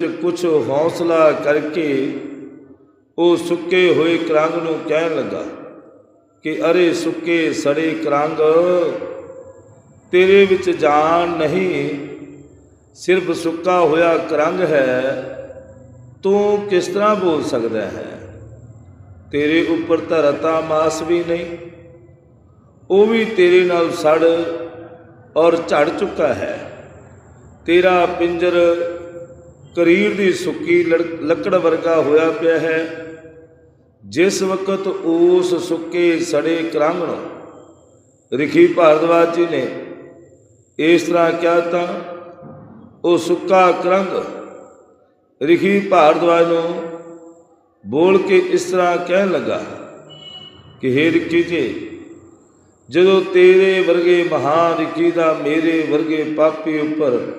ਕੁਛ ਹੌਸਲਾ ਕਰਕੇ ਉਹ ਸੁੱਕੇ ਹੋਏ ਕਰੰਗ ਨੂੰ ਕਹਿਣ ਲੱਗਾ ਕਿ ਅਰੇ ਸੁੱਕੇ ਸੜੇ ਕਰੰਗ, ਤੇਰੇ ਵਿੱਚ ਜਾਨ ਨਹੀਂ, ਸਿਰਫ ਸੁੱਕਾ ਹੋਇਆ ਕਰੰਗ ਹੈ, ਤੂੰ ਕਿਸ ਤਰ੍ਹਾਂ ਬੋਲ ਸਕਦਾ ਹੈ? ਤੇਰੇ ਉੱਪਰ ਤਾਂ ਰਤਾ ਮਾਸ ਵੀ ਨਹੀਂ, ਉਹ ਵੀ ਤੇਰੇ ਨਾਲ ਸੜ ਔਰ ਝੜ ਚੁੱਕਾ ਹੈ। ਤੇਰਾ ਪਿੰਜਰ ਕਰੀਰ ਦੀ ਸੁੱਕੀ ਲੜ- ਲੱਕੜ ਵਰਗਾ ਹੋਇਆ ਪਿਆ ਹੈ। ਜਿਸ ਵਕਤ ਉਸ ਸੁੱਕੇ ਸੜੇ ਕਰੰਗ ਨੂੰ ਰਿਖੀ ਭਾਰਦਵਾਜ ਜੀ ਨੇ ਇਸ ਤਰ੍ਹਾਂ ਕਿਹਾ ਤਾਂ ਉਹ ਸੁੱਕਾ ਕਰੰਗ ਰਿਖੀ ਭਾਰਦਵਾਜ ਨੂੰ ਬੋਲ ਕੇ ਇਸ ਤਰ੍ਹਾਂ ਕਹਿਣ ਲੱਗਾ ਕਿ, ਹੇ ਰਿਖੀ ਜੀ, ਜਦੋਂ ਤੇਰੇ ਵਰਗੇ ਮਹਾਨ ਰਿਖੀ ਦਾ ਮੇਰੇ ਵਰਗੇ ਪਾਪੀ ਉੱਪਰ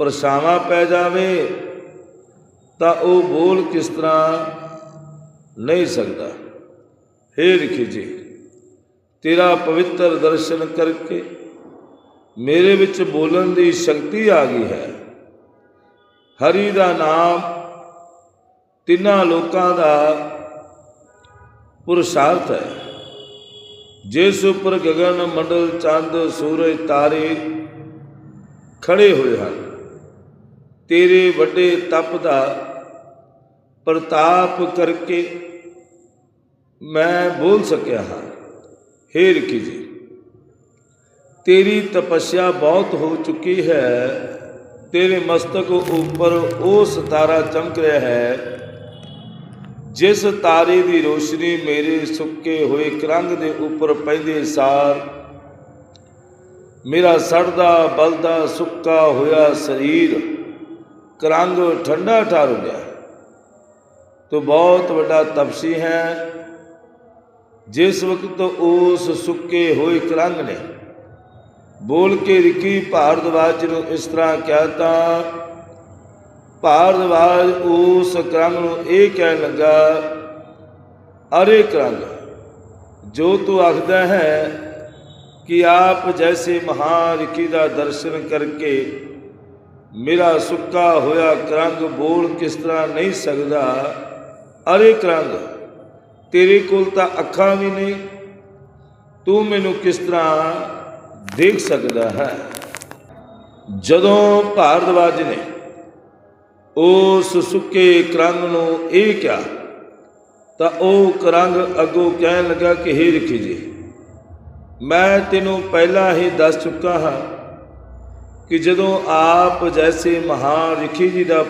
ਪਰਛਾਵਾਂ ਪੈ ਜਾਵੇ, ਤਾਂ ਉਹ ਬੋਲ ਕਿਸ ਤਰ੍ਹਾਂ ਨਹੀਂ ਸਕਦਾ। ਹੇ ਰਿਖੀ ਜੀ, ਤੇਰਾ ਪਵਿੱਤਰ ਦਰਸ਼ਨ ਕਰਕੇ ਮੇਰੇ ਵਿੱਚ ਬੋਲਣ ਦੀ ਸ਼ਕਤੀ ਆ ਗਈ ਹੈ। ਹਰੀ ਦਾ ਨਾਮ ਤਿੰਨਾਂ ਲੋਕਾਂ ਦਾ ਪੁਰਸ਼ਾਰਥ ਹੈ। ਜਿਸ ਉੱਪਰ ਗਗਨ, ਮੰਡਲ, ਚੰਦ, ਸੂਰਜ, ਤਾਰੇ ਖੜੇ ਹੋਏ ਹਨ। ਤੇਰੇ ਵੱਡੇ ਤਪ ਦਾ ਪ੍ਰਤਾਪ ਕਰਕੇ ਮੈਂ ਬੋਲ ਸਕਿਆ ਹਾਂ। ਹੇ ਰਿਖੀ ਜੀ, ਤੇਰੀ ਤਪੱਸਿਆ ਬਹੁਤ ਹੋ ਚੁੱਕੀ ਹੈ। ਤੇਰੇ ਮਸਤਕ ਉੱਪਰ ਉਹ ਸਿਤਾਰਾ ਚਮਕ ਰਿਹਾ ਹੈ, ਜਿਸ ਤਾਰੇ ਦੀ ਰੋਸ਼ਨੀ ਮੇਰੇ ਸੁੱਕੇ ਹੋਏ ਕਰੰਗ ਦੇ ਉੱਪਰ ਪੈਂਦੇ ਸਾਰ। ਮੇਰਾ ਸੜਦਾ ਬਲਦਾ ਸੁੱਕਾ ਹੋਇਆ ਸਰੀਰ ਕਰੰਗ ਠੰਡਾ ਠਾਰ ਹੋ ਗਿਆ। ਤੋ ਬਹੁਤ ਵੱਡਾ ਤਪਸੀ ਹੈ। ਜਿਸ ਵਕਤ ਉਸ ਸੁੱਕੇ ਹੋਏ ਕਰੰਗ ਨੇ ਬੋਲ ਕੇ ਰਿਕੀ ਭਾਰਦਵਾਜ ਨੂੰ ਇਸ ਤਰ੍ਹਾਂ ਕਿਹਾ ਤਾਂ ਭਾਰਦਵਾਜ ਉਸ ਕਰੰਗ ਨੂੰ ਇਹ ਕਹਿਣ ਲੱਗਾ, ਅਰੇ ਕਰੰਗ, ਜੋ ਤੂੰ ਆਖਦਾ ਹੈ ਕਿ ਆਪ ਜੈਸੇ ਮਹਾਰਿਕੀ ਦਾ ਦਰਸ਼ਨ ਕਰਕੇ ਮੇਰਾ ਸੁੱਕਾ ਹੋਇਆ ਕਰੰਗ ਬੋਲ ਕਿਸ ਤਰ੍ਹਾਂ ਨਹੀਂ ਸਕਦਾ? ਅਰੇ ਕਰੰਗ, ਤੇਰੇ ਕੋਲ ਤਾਂ ਅੱਖਾਂ ਵੀ ਨਹੀਂ। ਤੂੰ ਮੈਨੂੰ ਕਿਸ ਤਰ੍ਹਾਂ ਦੇਖ ਸਕਦਾ ਹੈ? ਜਦੋਂ ਭਾਰਦਵਾਜ ਨੇ ਉਸ ਸੁੱਕੇ ਕਰੰਗ ਨੂੰ ਇਹ ਕਿਹਾ, ਤਾਂ ਉਹ ਕਰੰਗ ਅੱਗੋਂ ਕਹਿਣ ਲੱਗਾ ਕਿ, ਹੇ ਰਿਖੀ ਜੀ, ਮੈਂ ਤੈਨੂੰ ਪਹਿਲਾਂ ਹੀ ਦੱਸ ਚੁੱਕਾ ਹਾਂ ਕਿ ਜਦੋਂ ਆਪ ਜੈਸੇ ਮਹਾਨ ਰਿਖੀ ਜੀ ਦਾ